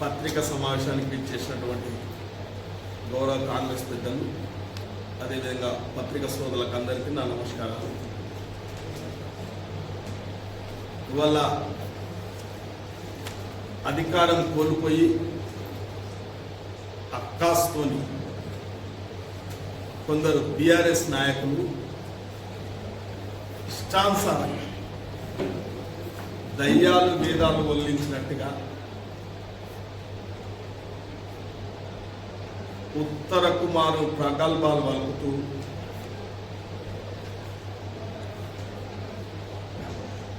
పత్రికా సమావేశానికి పిలిచేసినటువంటి గౌరవ కాంగ్రెస్ పెద్దలు అదేవిధంగా పత్రికా సోదరులకు అందరికీ నా నమస్కారాలు. ఇవాళ అధికారం కోల్పోయి అక్కాస్తోని కొందరు బీఆర్ఎస్ నాయకులు చాన్సార్ దయ్యాలు వేదాలు వల్లించినట్టుగా ఉత్తర కుమారు ప్రగల్భాలు వలుకుతూ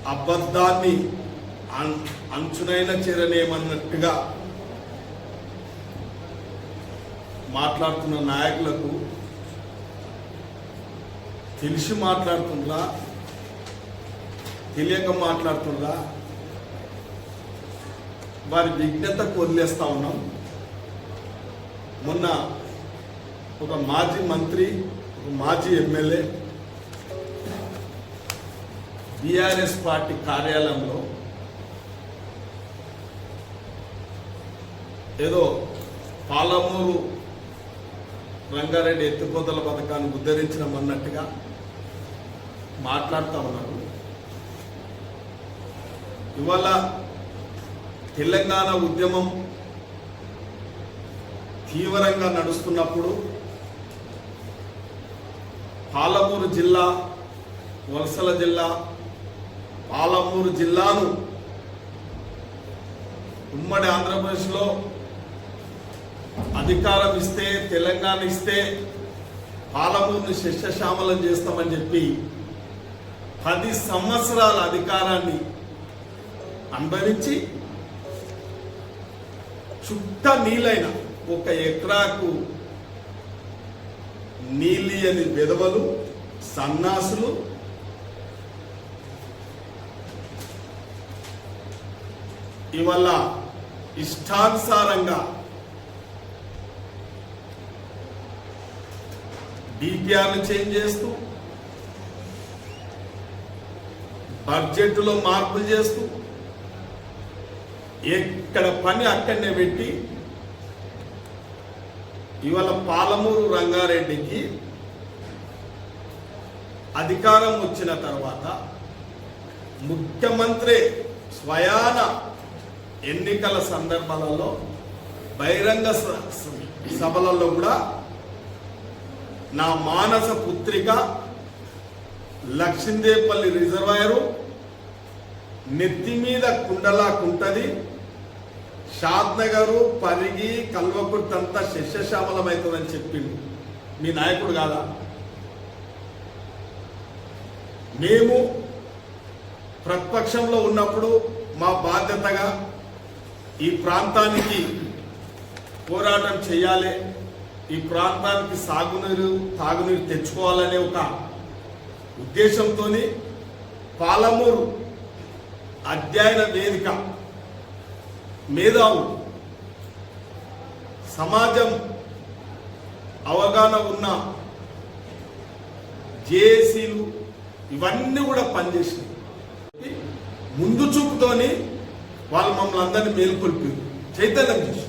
అబద్ధాన్ని అం- అంచునైన చేరనేమన్నట్టుగా మాట్లాడుతున్న నాయకులకు తెలిసి మాట్లాడుతుందా? తెలియక మాట్లాడుతుందా? వారి విజ్ఞతకు వదిలేస్తా ఉన్నాం. మొన్న ఒక మాజీ మంత్రి ఒక మాజీ ఎమ్మెల్యే బీఆర్ఎస్ పార్టీ కార్యాలయంలో ఏదో పాలమూరు రంగారెడ్డి ఎత్తిపోతల పథకాన్ని ఉద్ధరించడం అన్నట్టుగా మాట్లాడుతూ ఉన్నారు. ఇవాళ తెలంగాణ ఉద్యమం తీవ్రంగా నడుస్తున్నప్పుడు పాలమూరు జిల్లా వలసల జిల్లా పాలమూరు జిల్లాను ఉమ్మడి ఆంధ్రప్రదేశ్లో అధికారం ఇస్తే తెలంగాణ ఇస్తే పాలమూరుని శస్యశ్యామలం చేస్తామని చెప్పి పది సంవత్సరాల అధికారాన్ని అనుభవించి చుట్ట నీళ్ళైన ఒక ఎకరాకు నీలియని విధవలు సన్నాసులు ఇవల్ల ఇష్టానుసారంగా డిపిఆర్లు చేంజ్ చేస్తూ బడ్జెట్లో మార్పులు చేస్తూ ఎక్కడ పని అక్కడనే పెట్టి ఇవాళ పాలమూరు రంగారెడ్డికి అధికారం వచ్చిన తర్వాత ముఖ్యమంత్రి స్వయాన ఎన్నికల సందర్భాలలో బహిరంగ స- స- సభలలో కూడా నా మానస పుత్రిక లక్ష్మీదేపల్లి రిజర్వాయరు నెత్తి మీద కుండలాకుంటది షాద్నగరు పరిగి కల్వకుర్తంతా శస్యశ్యామలమవుతుందని చెప్పిండు. మీ నాయకుడు కాదా? మేము ప్రతిపక్షంలో ఉన్నప్పుడు మా బాధ్యతగా ఈ ప్రాంతానికి పోరాటం చేయాలి. ఈ ప్రాంతానికి సాగునీరు తాగునీరు తెచ్చుకోవాలనే ఒక ఉద్దేశంతో పాలమూరు అధ్యయన వేదిక మేధావులు. సమాజం అవగాహన ఉన్న జేఏసీలు ఇవన్నీ కూడా పనిచేసినాయి. ముందు చూపుతోని వాళ్ళు మమ్మల్ని అందరినీ మేలుకొల్పి చైతన్యం చేసి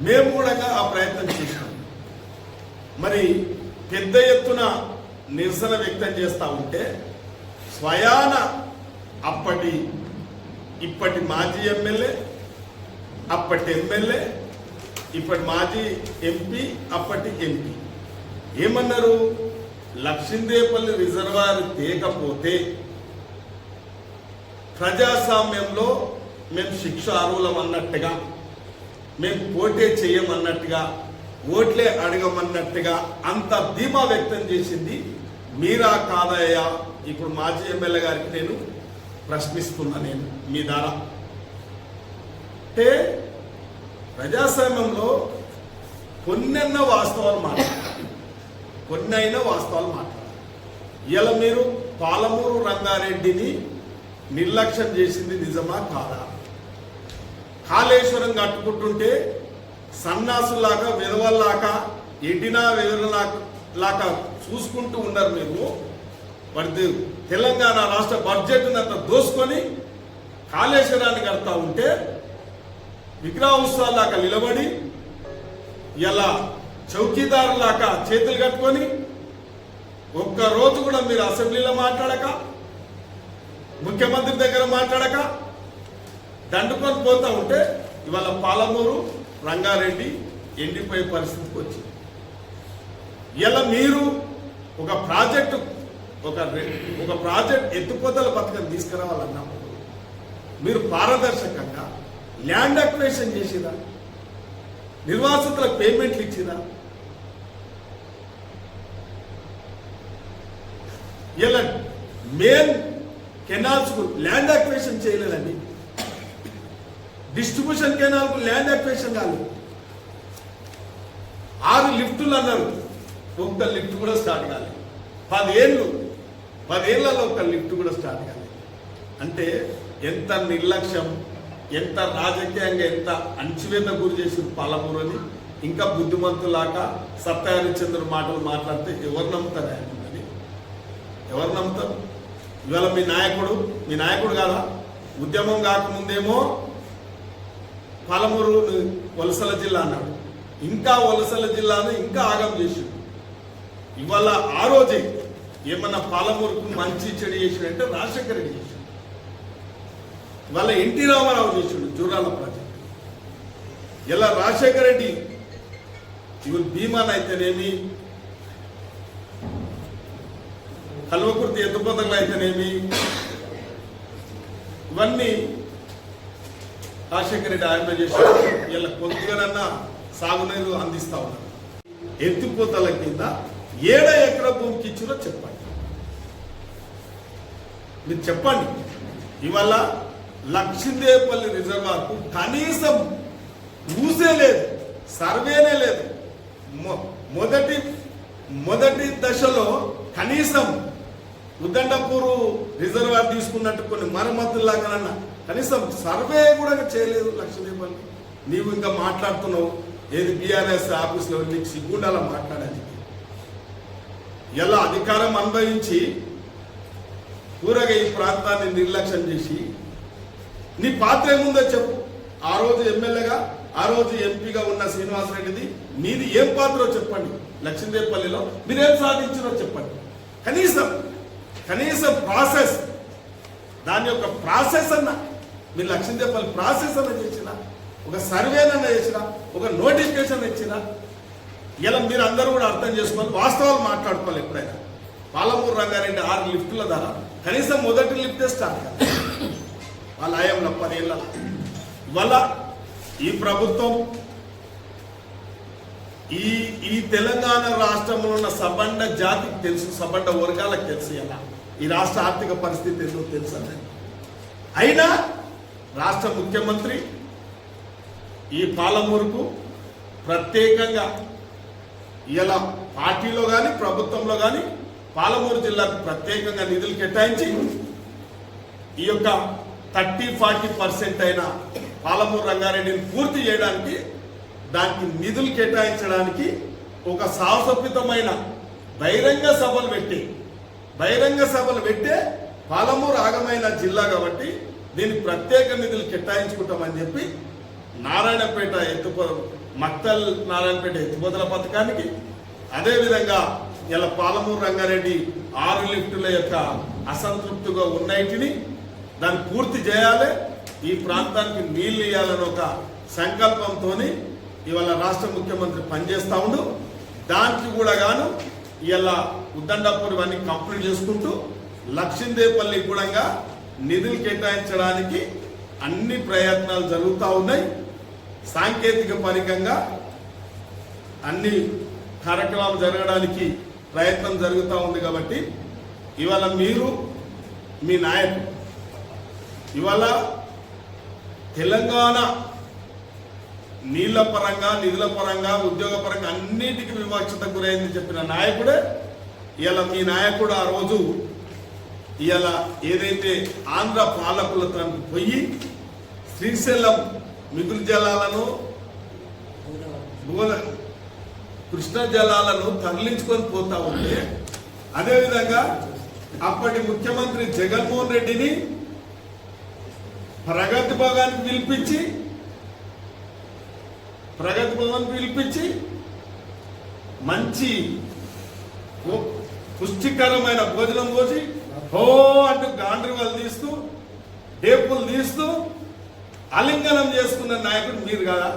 మేము కూడా ఆ ప్రయత్నం చేశాం మరి పెద్ద ఎత్తున నిరసన వ్యక్తం చేస్తూ ఉంటే స్వయాన అప్పటి ఇప్పటి మాజీ ఎమ్మెల్యే అప్పటి ఎమ్మెల్యే ఇప్పటి మాజీ ఎంపీ అప్పటి ఎంపీ. ఏమన్నారు? లక్ష్మీదేపల్లి రిజర్వాయర్ తేకపోతే ప్రజాస్వామ్యంలో మేము శిక్ష అర్హులం అన్నట్టుగా మేము పోటీ చేయమన్నట్టుగా ఓట్లే అడగమన్నట్టుగా అంత ధీమా వ్యక్తం చేసింది మీరా కాదయ్యా? ఇప్పుడు మాజీ ఎమ్మెల్యే గారికి నేను ప్రశ్నిస్తున్నా నేను మీ ద్వారా. అంటే ప్రజాస్వామ్యంలో కొన్నెన్న వాస్తవాలు మాట్లాడాలి. కొన్నైనా వాస్తవాలు మాట్లాడాలి. ఇలా మీరు పాలమూరు రంగారెడ్డిని నిర్లక్ష్యం చేసింది నిజమా కాదా? కాళేశ్వరం కట్టుకుంటుంటే సన్నాసులాగా విధవల్లాగా ఎడినా విధవలాగా లాగా చూసుకుంటూ ఉన్నారు మీరు. వాడి తెలంగాణ రాష్ట్ర బడ్జెట్ని అంత దోసుకొని కాళేశ్వరాన్ని కడతా ఉంటే విగ్రహ నిలబడి ఇలా చౌకీదారులాగా చేతులు కట్టుకొని ఒక్క రోజు కూడా మీరు అసెంబ్లీలో మాట్లాడక ముఖ్యమంత్రి దగ్గర మాట్లాడక దండుకొని పోతా ఉంటే ఇవాళ పాలమూరు రంగారెడ్డి ఎండిపోయే పరిస్థితికి వచ్చింది. ఇలా మీరు ఒక ప్రాజెక్టు ఒక ఒక ప్రాజెక్ట్ ఎత్తుపోతల పథకం తీసుకురావాలన్నప్పుడు మీరు పారదర్శకంగా ల్యాండ్ అక్వేషన్ చేసిరా? నిర్వాసితులకు పేమెంట్లు ఇచ్చిరా? ఇలా మెయిన్ కెనాల్స్కు ల్యాండ్ అక్వేషన్ చేయలేదండి. డిస్ట్రిబ్యూషన్ కెనాల్కు ల్యాండ్ అక్వేషన్ కాలేదు ఆరు లిఫ్టులు అన్నారు. ఒక్క లిఫ్ట్ కూడా స్టార్ట్ కాలేదు పదేళ్ళు పదేళ్ళలో ఒక లిఫ్ట్ కూడా స్టార్ట్ కాలేదు అంటే ఎంత నిర్లక్ష్యం? ఎంత రాజకీయంగా ఎంత అణచివేత గురి చేసిన పాలమూరు అని ఇంకా బుద్ధిమంతులాగా సత్యహరిచంద్రుడు మాటలు మాట్లాడితే ఎవరు నమ్ముతారు ఆయనని ఎవరు నమ్ముతారు? ఇవాళ మీ నాయకుడు మీ నాయకుడు కాదా? ఉద్యమం కాకముందేమో పాలమూరు వలసల జిల్లా అన్నాడు. ఇంకా వలసల జిల్లాను ఇంకా ఆగం చేసిండు. ఇవాళ ఆ రోజే ఏమన్నా పాలమూరుకు మంచి చెడు చేసిండంటే రాజశేఖర రెడ్డి చేసిండు. మళ్ళీ ఎన్టీ రామారావు చేసిండు జూరాల ప్రాజెక్ట్. ఇలా రాజశేఖర రెడ్డి ఇవి భీమాన్ అయితేనేమి కల్వకుర్తి ఎత్తుపతలు అయితేనేమి ఇవన్నీ రాజశేఖర రెడ్డి ఆయన చేశారు. వీళ్ళ కొద్దిగానన్నా సాగునీరు అందిస్తా ఉన్నారు. ఎత్తిపోతల కింద ఏడ ఎకర భూమికి ఇచ్చిరో చెప్పండి. మీరు చెప్పండి. ఇవాళ లక్షిందేపల్లి రిజర్వార్కు కనీసం ఊసే లేదు సర్వేనే లేదు. మొ- మొదటి మొదటి దశలో కనీసం ఉద్దండపూరు రిజర్వాయర్ తీసుకున్నట్టు కొన్ని మరమ్మతుల్లాగానన్నా కనీసం సర్వే కూడా చేయలేదు లక్షదేపల్లి నీవు ఇంకా మాట్లాడుతున్నావు ఏది బీఆర్ఎస్ ఆఫీస్లో నీకు సిగ్గుండాల మాట్లాడాలి ఎలా అధికారం అనుభవించి పూరగా ఈ ప్రాంతాన్ని నిర్లక్ష్యం చేసి నీ పాత్ర ఏముందో చెప్పు. ఆ రోజు ఎమ్మెల్యేగా ఆ రోజు ఎంపీగా ఉన్న శ్రీనివాసరెడ్డిది మీది ఏం పాత్రో చెప్పండి. లక్ష్మీదేవపల్లిలో మీరేం సాధించారో చెప్పండి. కనీసం కనీసం ప్రాసెస్ దాని యొక్క ప్రాసెస్ అన్న మీరు లక్ష్మీదేవిపల్లి ప్రాసెస్ అన్న చేసిన ఒక సర్వేనన్నా చేసిన ఒక నోటిఫికేషన్ ఇచ్చిన ఇలా మీరు అందరూ కూడా అర్థం చేసుకోవాలి వాస్తవాలు మాట్లాడుకోవాలి ఎప్పుడైనా. పాలమూరు రంగారెడ్డి ఆరు లిఫ్టుల ద్వారా కనీసం మొదటి లిఫ్టే స్టార్ట్ వాళ్ళ ఆయంలో పదేళ్ళ. ఇవాళ ఈ ప్రభుత్వం ఈ ఈ తెలంగాణ రాష్ట్రంలో ఉన్న సబండ జాతికి తెలుసు సబండ వర్గాలకు తెలుసు ఎలా ఈ రాష్ట్ర ఆర్థిక పరిస్థితి ఏంటో తెలుసు? అయినా రాష్ట్ర ముఖ్యమంత్రి ఈ పాలమూరుకు ప్రత్యేకంగా ఇలా పార్టీలో కానీ ప్రభుత్వంలో కానీ పాలమూరు జిల్లాకు ప్రత్యేకంగా నిధులు కేటాయించి ఈ యొక్క థర్టీ ఫార్టీ పర్సెంట్ అయిన పాలమూరు రంగారెడ్డిని పూర్తి చేయడానికి దానికి నిధులు కేటాయించడానికి ఒక సాహసోపితమైన బహిరంగ సభలు పెట్టి బహిరంగ సభలు పెట్టే పాలమూరు ఆగమైన జిల్లా కాబట్టి దీనికి ప్రత్యేక నిధులు కేటాయించుకుంటామని చెప్పి నారాయణపేట ఎత్తుపో మక్తల్ నారాయణపేట ఎత్తుపోతల పథకానికి అదేవిధంగా ఇలా పాలమూరు రంగారెడ్డి ఆరు లిఫ్టుల యొక్క అసంతృప్తిగా ఉన్నటిని దాన్ని పూర్తి చేయాలి. ఈ ప్రాంతానికి నీళ్ళు ఇవ్వాలని ఒక సంకల్పంతో ఇవాళ రాష్ట్ర ముఖ్యమంత్రి పనిచేస్తూ ఉండు. దానికి కూడా గాను ఇవాళ ఉద్దండాపూర్ ఇవన్నీ కంప్లీట్ చేసుకుంటూ లక్షిందేపల్లి కూడా నిధులు కేటాయించడానికి అన్ని ప్రయత్నాలు జరుగుతూ ఉన్నాయి. సాంకేతిక పరికంగా అన్ని కార్యక్రమాలు జరగడానికి ప్రయత్నం జరుగుతూ ఉంది కాబట్టి ఇవాళ మీరు మీ నాయకుడు ఇవాళ తెలంగాణ నీళ్ళ పరంగా నిధుల పరంగా ఉద్యోగ పరంగా అన్నిటికీ వివక్షత గురైంది చెప్పిన నాయకుడే ఇవాళ మీ నాయకుడు ఆ రోజు ఇవాళ ఏదైతే ఆంధ్ర పాలకులతో పోయి శ్రీశైలం మిగులు జలాలను కృష్ణ జలాలను తరలించుకొని పోతా ఉంటే అదేవిధంగా అప్పటి ముఖ్యమంత్రి జగన్మోహన్ రెడ్డిని ప్రగతి భవన్ పిలిపించి ప్రగతి భవన్ పిలిపించి మంచి పుష్టికరమైన భోజనం పోసి హో అంటూ గాండ్రివాలు తీస్తూ డేపులు తీస్తూ అలింగనం చేసుకున్న నాయకుడు మీరు కదా?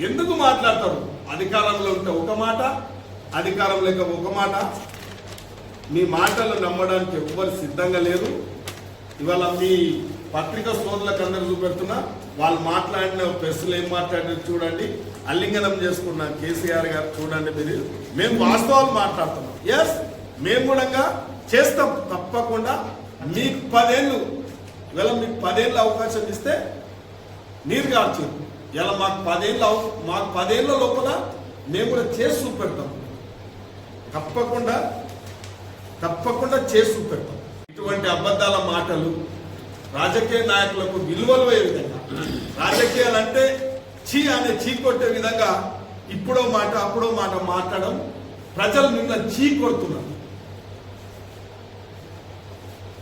ఎందుకు మాట్లాడతారు? అధికారంలో ఉంటే ఒక మాట అధికారం లేక ఒక మాట. మీ మాటలు నమ్మడానికి ఎవ్వరు సిద్ధంగా లేదు ఇవాళ మీ పత్రిక సోదరులకు అందరూ చూపెడుతున్నా వాళ్ళు మాట్లాడిన ప్రెస్లు ఏం మాట్లాడారు చూడండి అల్లింగనం చేసుకున్న కేసీఆర్ గారు చూడండి మీరు. మేము వాస్తవాలు మాట్లాడుతున్నాం. ఎస్ మేము కూడా చేస్తాం తప్పకుండా. మీకు పదేళ్ళు ఇవాళ మీకు పదేళ్ళు అవకాశం ఇస్తే నీరు కార్చారు ఇలా మాకు పదేళ్ళు మాకు పదేళ్ళ లోపల మేము కూడా చేసి చూపెడతాం. తప్పకుండా తప్పకుండా చేసి చూపెడతాం. ఇటువంటి అబద్ధాల మాటలు రాజకీయ నాయకులకు విలువలు అయ్యే విధంగా. రాజకీయాలు అంటే చీ అనే చీ కొట్టే విధంగా ఇప్పుడో మాట అప్పుడో మాట మాట్లాడడం ప్రజలు నిన్న చీ కొడుతున్నారు.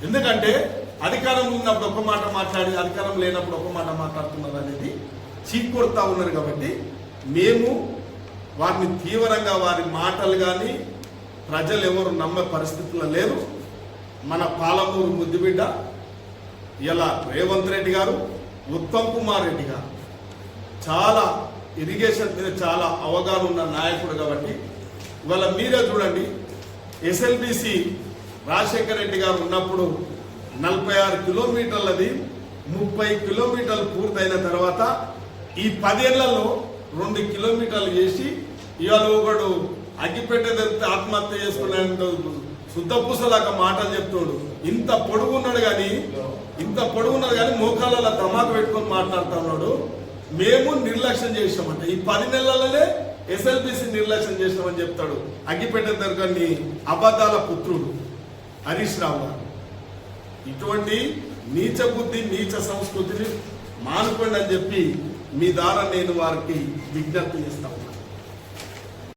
ఎందుకంటే అధికారం ఉన్నప్పుడు ఒక మాట మాట్లాడి అధికారం లేనప్పుడు ఒక మాట మాట్లాడుతున్నారు అనేది చీకొడతా ఉన్నారు కాబట్టి మేము వారిని తీవ్రంగా వారి మాటలు కానీ ప్రజలు ఎవరు నమ్మే పరిస్థితుల్లో లేరు. మన పాలమూరు ముద్దుబిడ్డ ఇలా రేవంత్ రెడ్డి గారు ఉత్తమ్ కుమార్ రెడ్డి గారు. చాలా ఇరిగేషన్ మీద చాలా అవగాహన ఉన్న నాయకుడు కాబట్టి ఇవాళ మీరే చూడండి ఎస్ఎల్బిసి రాజశేఖర రెడ్డి గారు ఉన్నప్పుడు నలభై ఆరు కిలోమీటర్లది ముప్పై కిలోమీటర్లు పూర్తయిన తర్వాత ఈ పదేళ్ళలో రెండు కిలోమీటర్లు చేసి ఇవాళ ఒకడు అగ్గిపెట్టె ఆత్మహత్య చేసుకున్నాడు శుద్ధపూసలాగా మాటలు చెప్తాడు. ఇంత పొడుగున్నాడు కానీ ఇంత పొడుగున్నాడు కానీ మోకాలలో ధమాకు పెట్టుకొని మాట్లాడుతున్నాడు మేము నిర్లక్ష్యం చేసామంట ఈ పది నెలలనే ఎస్ఎల్బిసి నిర్లక్ష్యం చేసినామని చెప్తాడు. అగ్గిపెట్టె దొరకని అబద్ధాల పుత్రుడు హరీష్ రావు గారు. ఇటువంటి నీచ బుద్ధి నీచ సంస్కృతిని మానుకోండి అని చెప్పి మీ ద్వారా నేను వారికి విజ్ఞప్తి చేస్తాను